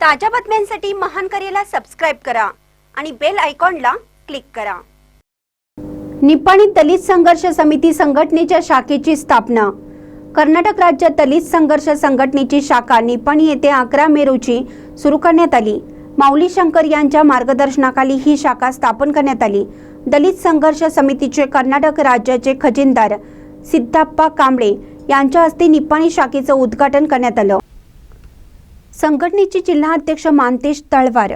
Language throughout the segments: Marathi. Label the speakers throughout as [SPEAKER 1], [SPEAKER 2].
[SPEAKER 1] ताज्या बातम्यांसाठी महान करेला सबस्क्राईब करा आणि बेल आयकॉनला क्लिक करा. निपाणी दलित संघर्ष समिती संघटनेच्या शाखेची स्थापना. कर्नाटक राज्य दलित संघर्ष संघटनेची शाखा निपाणी येथे अकरा मे रोजी सुरू करण्यात आली. माऊली शंकर यांच्या मार्गदर्शनाखाली ही शाखा स्थापन करण्यात आली. दलित संघर्ष समितीचे कर्नाटक राज्याचे खजिनदार सिद्धाप्पा कांबळे यांच्या हस्ते निपाणी शाखेचं उद्घाटन करण्यात आलं. संघटनेचे जिल्हा अध्यक्ष मानतेश तळवार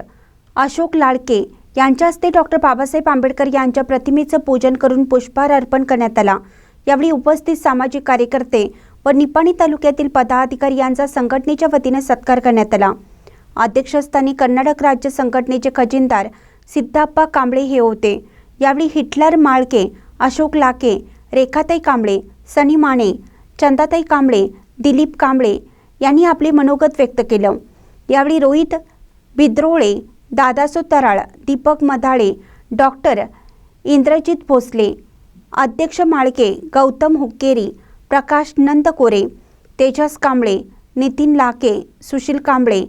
[SPEAKER 1] अशोक लाडके यांच्या हस्ते डॉक्टर बाबासाहेब आंबेडकर यांच्या प्रतिमेचं पूजन करून पुष्पहार अर्पण करण्यात आला. यावेळी उपस्थित सामाजिक कार्यकर्ते व निपाणी तालुक्यातील पदाधिकारी यांचा संघटनेच्या वतीने सत्कार करण्यात आला. अध्यक्षस्थानी कर्नाटक राज्य संघटनेचे खजिनदार सिद्धाप्पा कांबळे हे होते. यावेळी हिटलर माळके अशोक लाके रेखाताई कांबळे सनी माने चंदाताई कांबळे दिलीप कांबळे यांनी आपले मनोगत व्यक्त केलं. यावेळी रोहित बिद्रोळे दादासो तराळ दीपक मधाळे डॉक्टर इंद्रजित भोसले अध्यक्ष माळके गौतम हुक्केरी प्रकाश नंदकोरे तेजस कांबळे नितीन लाके सुशील कांबळे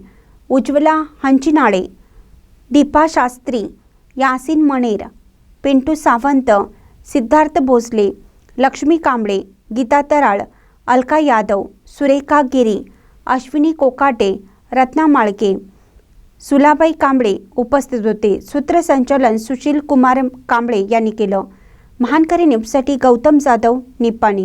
[SPEAKER 1] उज्ज्वला हंचिनाळे दीपा शास्त्री यासिन मणेर पिंटू सावंत सिद्धार्थ भोसले लक्ष्मी कांबळे गीता तराळ अलका यादव सुरेखा गिरी अश्विनी कोकाटे रत्ना माळके सुलाबाई कांबळे उपस्थित होते. सूत्रसंचालन सुशील कुमार कांबळे यांनी केलं. महानकरी न्यूजसाठी गौतम जाधव निप्पाणी.